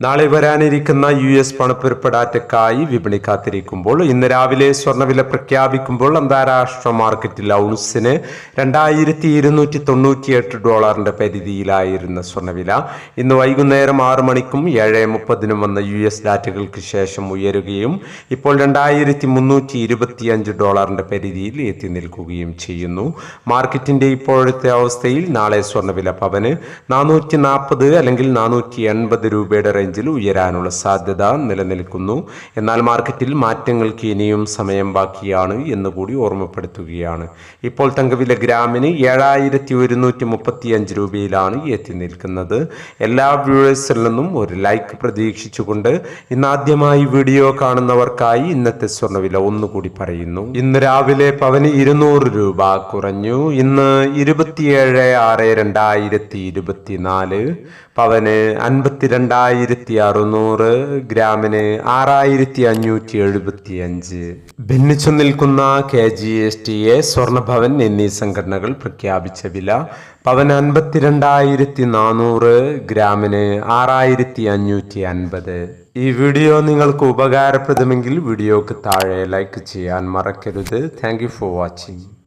നാളെ വരാനിരിക്കുന്ന U S പണപ്പെരുപ്പ് ഡാറ്റയ്ക്കായി വിപണി കാത്തിരിക്കുമ്പോൾ ഇന്ന് രാവിലെ സ്വർണവില പ്രഖ്യാപിക്കുമ്പോൾ അന്താരാഷ്ട്ര മാർക്കറ്റിൽ ഔൺസിന് രണ്ടായിരത്തി ഇരുന്നൂറ്റി തൊണ്ണൂറ്റിയെട്ട് ഡോളറിന്റെ പരിധിയിലായിരുന്ന സ്വർണവില ഇന്ന് വൈകുന്നേരം ആറ് മണിക്കും ഏഴ് മുപ്പതിനും വന്ന യു എസ് ഡാറ്റകൾക്ക് ശേഷം ഉയരുകയും ഇപ്പോൾ രണ്ടായിരത്തി മുന്നൂറ്റി ഇരുപത്തിയഞ്ച് ഡോളറിന്റെ പരിധിയിൽ എത്തി നിൽക്കുകയും ചെയ്യുന്നു. മാർക്കറ്റിന്റെ ഇപ്പോഴത്തെ അവസ്ഥയിൽ നാളെ സ്വർണവില പവന് നാനൂറ്റി നാൽപ്പത് അല്ലെങ്കിൽ നാനൂറ്റി എൺപത് രൂപയുടെ റേഞ്ചിൽ ഉയരാനുള്ള സാധ്യത നിലനിൽക്കുന്നു. എന്നാൽ മാർക്കറ്റിൽ മാറ്റങ്ങൾക്ക് ഇനിയും സമയം ബാക്കിയാണ് എന്നുകൂടി ഓർമ്മപ്പെടുത്തുകയാണ്. ഇപ്പോൾ തങ്കവില ഗ്രാമിന് ഏഴായിരത്തി ഒരുന്നൂറ്റി മുപ്പത്തി അഞ്ച് രൂപയിലാണ് എത്തി നിൽക്കുന്നത്. എല്ലാ വ്യൂവേഴ്സിൽ നിന്നും ഒരു ലൈക്ക് പ്രതീക്ഷിച്ചുകൊണ്ട് ഇന്നാദ്യമായി വീഡിയോ കാണുന്നവർക്കായി ഇന്നത്തെ സ്വർണവില ഒന്നുകൂടി പറയുന്നു. ഇന്ന് രാവിലെ പവന് ഇരുന്നൂറ് രൂപ കുറഞ്ഞു. ഇന്ന് ഇരുപത്തിയേഴ് ആറ് രണ്ടായിരത്തി ഇരുപത്തിനാല് പവന് അൻപത്തിരണ്ടായിരത്തി അറുന്നൂറ് ഗ്രാമിന് ആറായിരത്തി അഞ്ഞൂറ്റി എഴുപത്തി അഞ്ച് ഭിന്നിച്ചു നിൽക്കുന്ന K G S T A Swarnabhavan എന്നീ സംഘടനകൾ പ്രഖ്യാപിച്ച വില പവൻ അൻപത്തിരണ്ടായിരത്തി നാനൂറ് ഗ്രാമിന് ആറായിരത്തി അഞ്ഞൂറ്റി അൻപത് ഈ വീഡിയോ നിങ്ങൾക്ക് ഉപകാരപ്രദമെങ്കിൽ വീഡിയോക്ക് താഴെ ലൈക്ക് ചെയ്യാൻ മറക്കരുത്. Thank for watching